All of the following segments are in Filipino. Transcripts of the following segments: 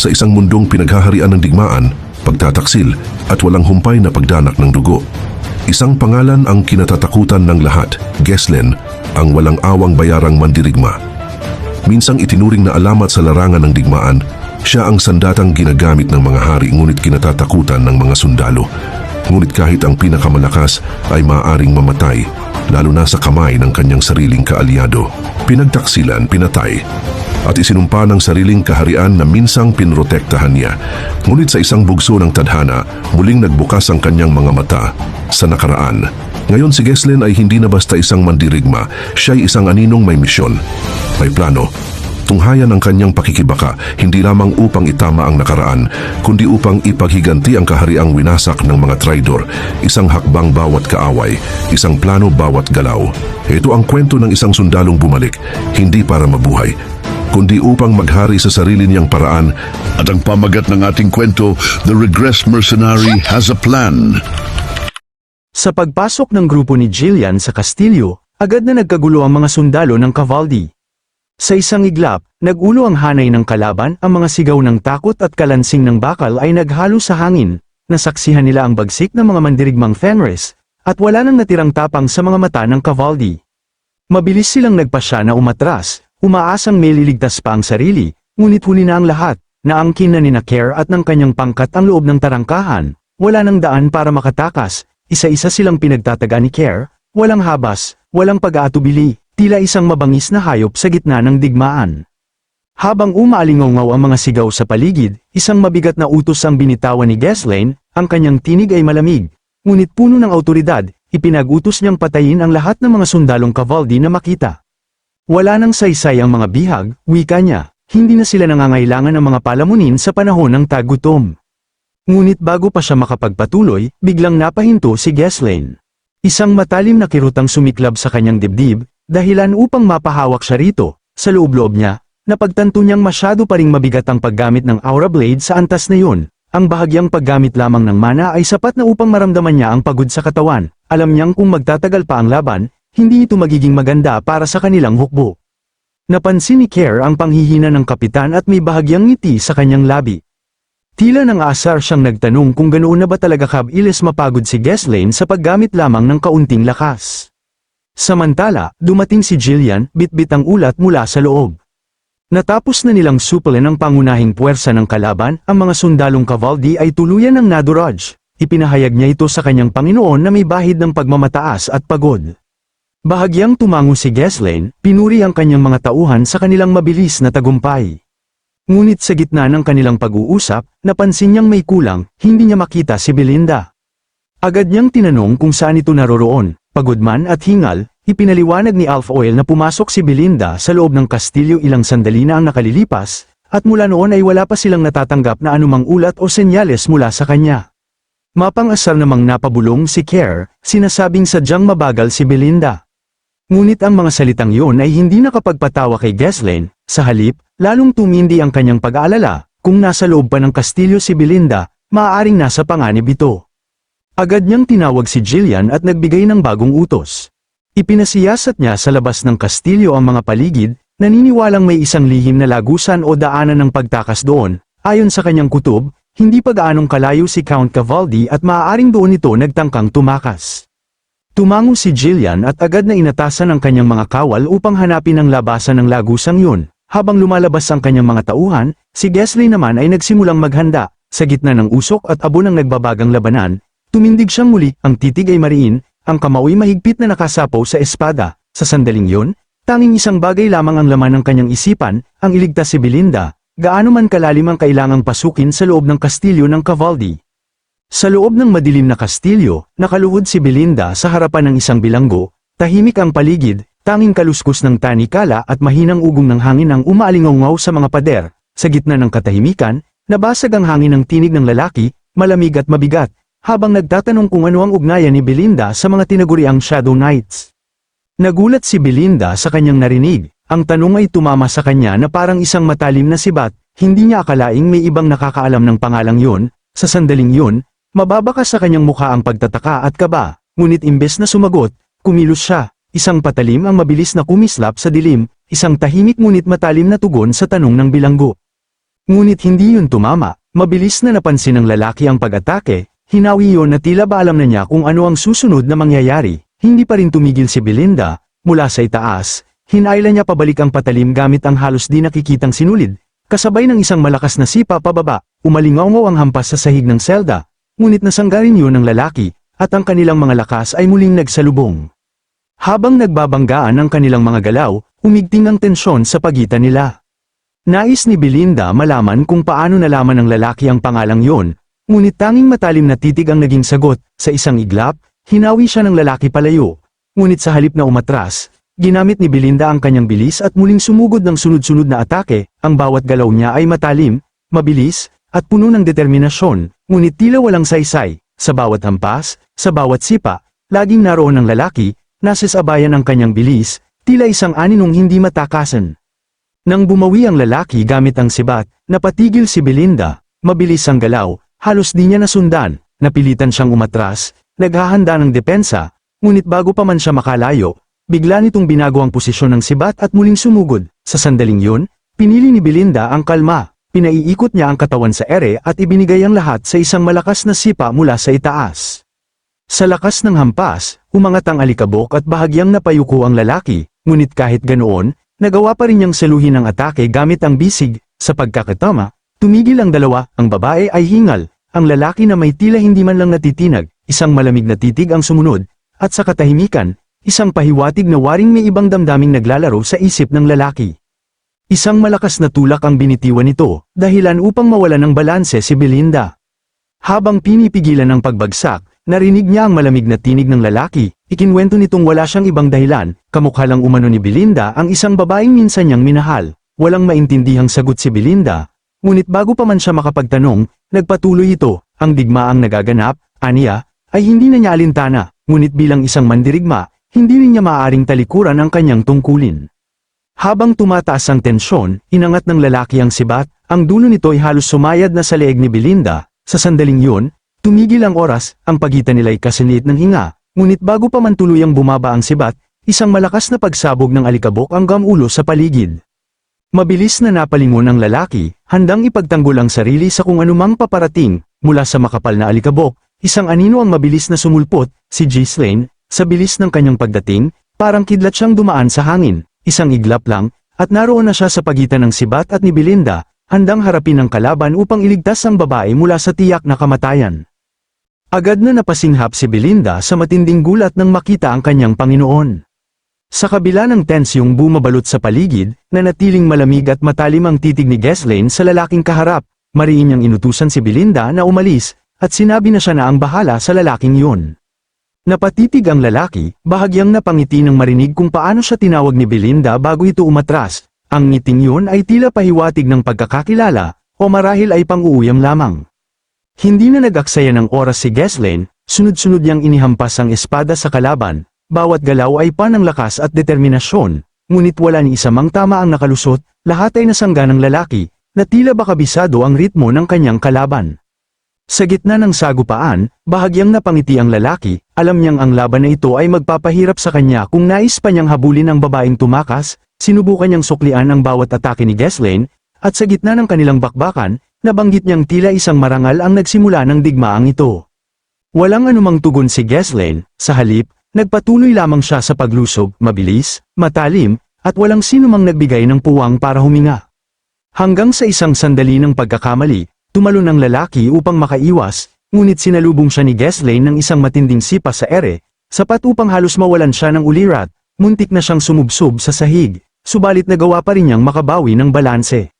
sa isang mundong pinaghaharian ng digmaan, pagtataksil at walang humpay na pagdanak ng dugo. Isang pangalan ang kinatatakutan ng lahat, Geslen, ang walang awang bayarang mandirigma. Minsang itinuring na alamat sa larangan ng digmaan, siya ang sandatang ginagamit ng mga hari ngunit kinatatakutan ng mga sundalo. Ngunit kahit ang pinakamalakas ay maaaring mamatay, lalo na sa kamay ng kanyang sariling kaalyado. Pinagtaksilan, pinatay, at isinumpa ng sariling kaharian na minsang pinrotektahan niya. Ngunit sa isang bugso ng tadhana, muling nagbukas ang kanyang mga mata sa nakaraan. Ngayon si Geslen ay hindi na basta isang mandirigma, siya ay isang aninong may misyon. May plano, tunghayan ang kanyang pakikibaka hindi lamang upang itama ang nakaraan, kundi upang ipaghiganti ang kahariang winasak ng mga traidor, isang hakbang bawat kaaway, isang plano bawat galaw. Ito ang kwento ng isang sundalong bumalik, hindi para mabuhay, kundi upang maghari sa sarili niyang paraan At ang pamagat ng ating kwento, The Regress Mercenary has a plan. Sa pagpasok ng grupo ni Jillian sa Kastilyo, agad na nagkagulo ang mga sundalo ng Cavaldi. Sa isang iglap, nagulo ang hanay ng kalaban, ang mga sigaw ng takot at kalansing ng bakal ay naghalo sa hangin, nasaksihan nila ang bagsik ng mga mandirigmang Fenris, at wala nang natirang tapang sa mga mata ng Cavaldi. Mabilis silang nagpasya na umatras, umaasang may liligtas pa ang sarili, ngunit huli na ang lahat, naangkin na ni na Care at ng kanyang pangkat ang loob ng tarangkahan, wala nang daan para makatakas, isa-isa silang pinagtataga ni Care, walang habas, walang pag-aatubili, tila isang mabangis na hayop sa gitna ng digmaan. Habang umaalingaw ang mga sigaw sa paligid, isang mabigat na utos ang binitawan ni Geslane, ang kanyang tinig ay malamig, ngunit puno ng autoridad, ipinag-utos niyang patayin ang lahat ng mga sundalong Cavaldi na makita. Wala nang saysay ang mga bihag, wika niya, hindi na sila nangangailangan ng mga palamunin sa panahon ng tagutom. Ngunit bago pa siya makapagpatuloy, biglang napahinto si Geslane. Isang matalim na kirutang sumiklab sa kanyang dibdib, dahilan upang mapahawak siya rito, sa loob-loob niya, napagtanto niyang masyado pa ring mabigat ang paggamit ng Aura Blade sa antas na yun. Ang bahagyang paggamit lamang ng mana ay sapat na upang maramdaman niya ang pagod sa katawan, alam niyang kung magtatagal pa ang laban, hindi ito magiging maganda para sa kanilang hukbo. Napansin ni Care ang panghihina ng kapitan at may bahagyang ngiti sa kanyang labi. Tila nang asar siyang nagtanong kung ganoon na ba talaga kabilis mapagod si Geslane sa paggamit lamang ng kaunting lakas. Samantala, dumating si Jillian, bitbit ang ulat mula sa loob. Natapos na nilang suplen ang pangunahing puwersa ng kalaban, ang mga sundalong Cavaldi ay tuluyan ng naduraj. Ipinahayag niya ito sa kanyang Panginoon na may bahid ng pagmamataas at pagod. Bahagyang tumango si Geslane, pinuri ang kanyang mga tauhan sa kanilang mabilis na tagumpay. Ngunit sa gitna ng kanilang pag-uusap, napansin niyang may kulang, hindi niya makita si Belinda. Agad niyang tinanong kung saan ito naroroon, pagod man at hingal, ipinaliwanag ni Alf Oil na pumasok si Belinda sa loob ng kastilyo ilang sandali na ang nakalilipas, at mula noon ay wala pa silang natatanggap na anumang ulat o senyales mula sa kanya. Mapang-asar namang napabulong si Care, sinasabing sadyang mabagal si Belinda. Ngunit ang mga salitang yun ay hindi nakapagpatawa kay Geslane, sa halip, lalong tumindi ang kanyang pag-aalala, kung nasa loob pa ng kastilyo si Belinda, maaaring nasa panganib ito. Agad niyang tinawag si Jillian at nagbigay ng bagong utos. Ipinasiyasat niya sa labas ng kastilyo ang mga paligid, naniniwalang may isang lihim na lagusan o daanan ng pagtakas doon, ayon sa kanyang kutob, hindi pa gaanong kalayo si Count Cavaldi at maaaring doon ito nagtangkang tumakas. Tumango si Jillian at agad na inatasan ang kanyang mga kawal upang hanapin ang labasan ng lagusang yun. Habang lumalabas ang kanyang mga tauhan, si Gesley naman ay nagsimulang maghanda, sa gitna ng usok at abo ng nagbabagang labanan, tumindig siyang muli, ang titig ay mariin, ang kamao ay mahigpit na nakasapaw sa espada. Sa sandaling yun, tanging isang bagay lamang ang laman ng kanyang isipan, ang iligtas si Belinda, gaano man kalalim ang kailangang pasukin sa loob ng kastilyo ng Cavaldi. Sa loob ng madilim na kastilyo, nakaluhod si Belinda sa harapan ng isang bilanggo, tahimik ang paligid, tanging kaluskus ng tanikala at mahinang ugong ng hangin ang umaalingaw sa mga pader. Sa gitna ng katahimikan, nabasag ang hangin ng tinig ng lalaki, malamig at mabigat, habang nagtatanong kung ano ang ugnayan ni Belinda sa mga tinaguriang Shadow Knights. Nagulat si Belinda sa kanyang narinig, ang tanong ay tumama sa kanya na parang isang matalim na sibat, hindi niya akalaing may ibang nakakaalam ng pangalang yun, sa sandaling yun, Mababakas sa kanyang mukha ang pagtataka at kaba, ngunit imbes na sumagot, kumilos siya, isang patalim ang mabilis na kumislap sa dilim, isang tahimik ngunit matalim na tugon sa tanong ng bilanggo. Ngunit hindi yun tumama, mabilis na napansin ng lalaki ang pag-atake, hinawi yon na tila ba alam na niya kung ano ang susunod na mangyayari, hindi pa rin tumigil si Belinda, mula sa itaas, hinayla niya pabalik ang patalim gamit ang halos di nakikitang sinulid, kasabay ng isang malakas na sipa pababa, umalingaw ang hampas sa sahig ng selda, ngunit nasanggarin yun ng lalaki, at ang kanilang mga lakas ay muling nagsalubong. Habang nagbabanggaan ang kanilang mga galaw, umigting ang tensyon sa pagitan nila. Nais ni Belinda malaman kung paano nalaman ng lalaki ang pangalang yon, ngunit tanging matalim na titig ang naging sagot, sa isang iglap, hinawi siya ng lalaki palayo. Ngunit sa halip na umatras, ginamit ni Belinda ang kanyang bilis at muling sumugod ng sunod-sunod na atake, ang bawat galaw niya ay matalim, mabilis, at puno ng determinasyon, ngunit tila walang saysay, sa bawat hampas, sa bawat sipa, laging naroon ang lalaki, nasasabayan ang kanyang bilis, tila isang aninong hindi matakasan. Nang bumawi ang lalaki gamit ang sibat, napatigil si Belinda, mabilis ang galaw, halos di niya nasundan, napilitan siyang umatras, naghahanda ng depensa, ngunit bago pa man siya makalayo, bigla nitong binago ang posisyon ng sibat at muling sumugod. Sa sandaling yun, pinili ni Belinda ang kalma, pinaiikot niya ang katawan sa ere at ibinigay ang lahat sa isang malakas na sipa mula sa itaas. Sa lakas ng hampas, umangat ang alikabok at bahagyang napayuko ang lalaki, ngunit kahit ganoon, nagawa pa rin niyang saluhin ang atake gamit ang bisig, sa pagkakatama, tumigil ang dalawa, ang babae ay hingal, ang lalaki na may tila hindi man lang natitinag, isang malamig na titig ang sumunod, at sa katahimikan, isang pahiwatig na waring may ibang damdaming naglalaro sa isip ng lalaki. Isang malakas na tulak ang binitiwan nito, dahilan upang mawala ng balanse si Belinda. Habang pinipigilan ang pagbagsak, narinig niya ang malamig na tinig ng lalaki, ikinwento nitong wala siyang ibang dahilan, kamukha lang umano ni Belinda ang isang babaeng minsan niyang minahal, walang maintindihang sagot si Belinda, ngunit bago pa man siya makapagtanong, nagpatuloy ito, ang digmaang nagaganap, aniya, ay hindi na niya alintana, ngunit bilang isang mandirigma, hindi rin niya maaaring talikuran ang kanyang tungkulin. Habang tumataas ang tensyon, inangat ng lalaki ang sibat, ang dulo nito ay halos sumayad na sa leeg ni Belinda, sa sandaling yun, tumigil ang oras, ang pagitan nila'y kasinlit ng hinga, ngunit bago pa man tuluyang bumaba ang sibat, isang malakas na pagsabog ng alikabok ang gamulo sa paligid. Mabilis na napalingon ang lalaki, handang ipagtanggol ang sarili sa kung anumang paparating, mula sa makapal na alikabok, isang anino ang mabilis na sumulpot, si Ghislaine, sa bilis ng kanyang pagdating, parang kidlat siyang dumaan sa hangin, isang iglap lang, at naroon na siya sa pagitan ng sibat at ni Belinda, handang harapin ang kalaban upang iligtas ang babae mula sa tiyak na kamatayan. Agad na napasinghap si Belinda sa matinding gulat nang makita ang kanyang Panginoon. Sa kabila ng tensyong bumabalot sa paligid, na natiling malamig at matalim ang titig ni Ghislaine sa lalaking kaharap, mariin niyang inutusan si Belinda na umalis, at sinabi na siya na ang bahala sa lalaking yun. Napatitig ang lalaki, bahagyang napangiti ng marinig kung paano siya tinawag ni Belinda bago ito umatras. Ang ngiting yun ay tila pahiwatig ng pagkakakilala, o marahil ay pang-uuyam lamang. Hindi na nag-aksaya ng oras si Ghislaine, sunod-sunod niyang inihampas ang espada sa kalaban, bawat galaw ay panang lakas at determinasyon, ngunit wala ni isa tama ang nakalusot, lahat ay nasangga ng lalaki, na tila ba kabisado ang ritmo ng kanyang kalaban. Sa gitna ng sagupaan, bahagyang napangiti ang lalaki, alam niyang ang laban na ito ay magpapahirap sa kanya kung nais pa niyang habulin ang babaeng tumakas, sinubukan niyang suklian ang bawat atake ni Ghislaine, at sa gitna ng kanilang bakbakan, nabanggit niyang tila isang marangal ang nagsimula ng digmaang ito. Walang anumang tugon si Ghislaine, sa halip, nagpatuloy lamang siya sa paglusob, mabilis, matalim, at walang sinumang nagbigay ng puwang para huminga. Hanggang sa isang sandali ng pagkakamali, tumalon ang lalaki upang makaiwas, ngunit sinalubong siya ni Ghislaine ng isang matinding sipa sa ere, sapat upang halos mawalan siya ng ulirat, muntik na siyang sumubsob sa sahig, subalit nagawa pa rin niyang makabawi ng balanse.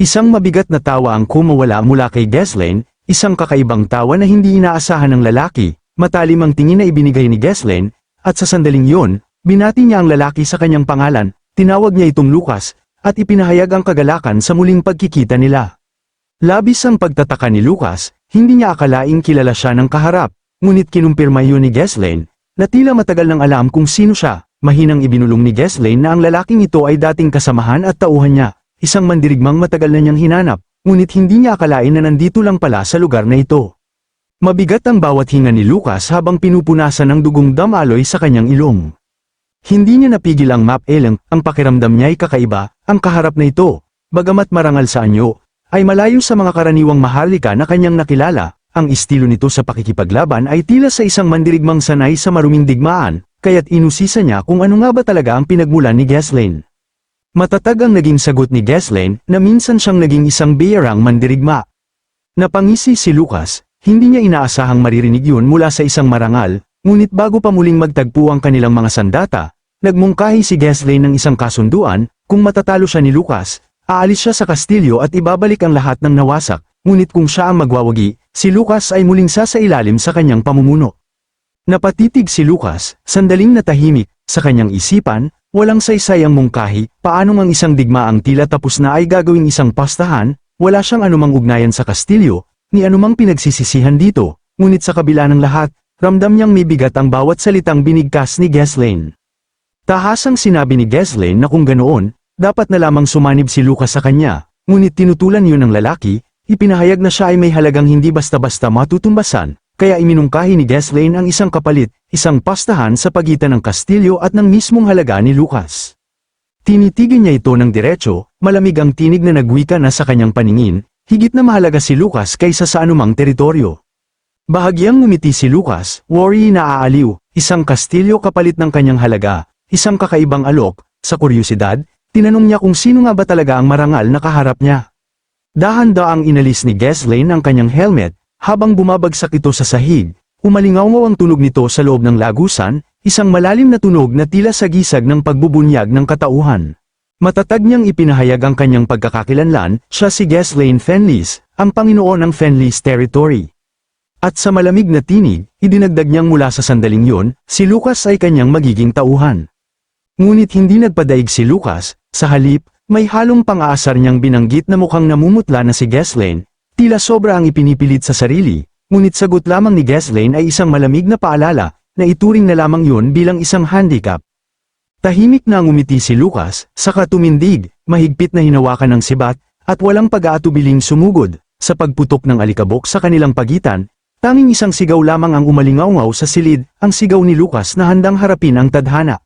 Isang mabigat na tawa ang kumawala mula kay Ghislaine, isang kakaibang tawa na hindi inaasahan ng lalaki, matalim ang tingin na ibinigay ni Ghislaine, at sa sandaling yon, binati niya ang lalaki sa kanyang pangalan, tinawag niya itong Lucas, at ipinahayag ang kagalakan sa muling pagkikita nila. Labis ang pagtataka ni Lucas, hindi niya akalaing kilala siya ng kaharap, ngunit kinumpirma yun ni Ghislaine, na tila matagal nang alam kung sino siya, mahinang ibinulong ni Ghislaine na ang lalaking ito ay dating kasamahan at tauhan niya, isang mandirigmang matagal na niyang hinanap, ngunit hindi niya akalain na nandito lang pala sa lugar na ito. Mabigat ang bawat hinga ni Lucas habang pinupunasan ng dugong damaloy sa kanyang ilong. Hindi niya napigil ang map eleng, ang pakiramdam niya ay kakaiba, ang kaharap na ito, bagamat marangal sa anyo, ay malayo sa mga karaniwang maharlika na kanyang nakilala, ang estilo nito sa pakikipaglaban ay tila sa isang mandirigmang sanay sa maruming digmaan, kaya't inusisa niya kung ano nga ba talaga ang pinagmulan ni Ghislaine. Matatag ang naging sagot ni Ghislaine na minsan siyang naging isang biyarang mandirigma. Napangisi si Lucas, hindi niya inaasahang maririnig yun mula sa isang marangal, ngunit bago pa muling magtagpo ang kanilang mga sandata, nagmungkahi si Ghislaine ng isang kasunduan, kung matatalo siya ni Lucas, aalis siya sa kastilyo at ibabalik ang lahat ng nawasak, ngunit kung siya ang magwawagi, si Lucas ay muling sasailalim sa kanyang pamumuno. Napatitig si Lucas, sandaling natahimik, sa kanyang isipan, walang saysay ang mungkahi, paanong ang isang digmaang tila tapos na ay gagawing isang pastahan, wala siyang anumang ugnayan sa kastilyo, ni anumang pinagsisisihan dito, ngunit sa kabila ng lahat, ramdam niyang may bigat ang bawat salitang binigkas ni Ghislaine. Tahasang sinabi ni Ghislaine na kung ganoon, dapat na lamang sumanib si Lucas sa kanya, ngunit tinutulan yun ng lalaki, ipinahayag na siya ay may halagang hindi basta-basta matutumbasan, kaya iminungkahi ni Ghislaine ang isang kapalit, isang pastahan sa pagitan ng kastilyo at ng mismong halaga ni Lucas. Tinitigin niya ito ng diretso, malamig ang tinig na nagwika na sa kanyang paningin, higit na mahalaga si Lucas kaysa sa anumang teritoryo. Bahagyang ngumiti si Lucas, worry na aaliw, isang kastilyo kapalit ng kanyang halaga, isang kakaibang alok, sa kuryosidad, tinanong niya kung sino nga ba talaga ang marangal na kaharap niya. Dahan-daang inalis ni Ghislaine ang kanyang helmet, habang bumabagsak ito sa sahig, umalingaw ang tunog nito sa loob ng lagusan, isang malalim na tunog na tila sagisag ng pagbubunyag ng katauhan. Matatag niyang ipinahayag ang kanyang pagkakakilanlan, siya si Ghislaine Fenlis, ang Panginoon ng Fenlis Territory. At sa malamig na tinig, idinagdag niyang mula sa sandaling yon, si Lucas ay kanyang magiging tauhan. Ngunit hindi nagpadaig si Lucas, sa halip, may halong pang-aasar niyang binanggit na mukhang namumutla na si Ghislaine, tila sobra ang ipinipilit sa sarili, ngunit sagot lamang ni Ghislaine ay isang malamig na paalala, na ituring na lamang yun bilang isang handicap. Tahimik na ngumiti si Lucas, saka tumindig, mahigpit na hinawakan ng sibat, at walang pag-aatubiling sumugod, sa pagputok ng alikabok sa kanilang pagitan, tanging isang sigaw lamang ang umalingaw sa silid, ang sigaw ni Lucas na handang harapin ang tadhana.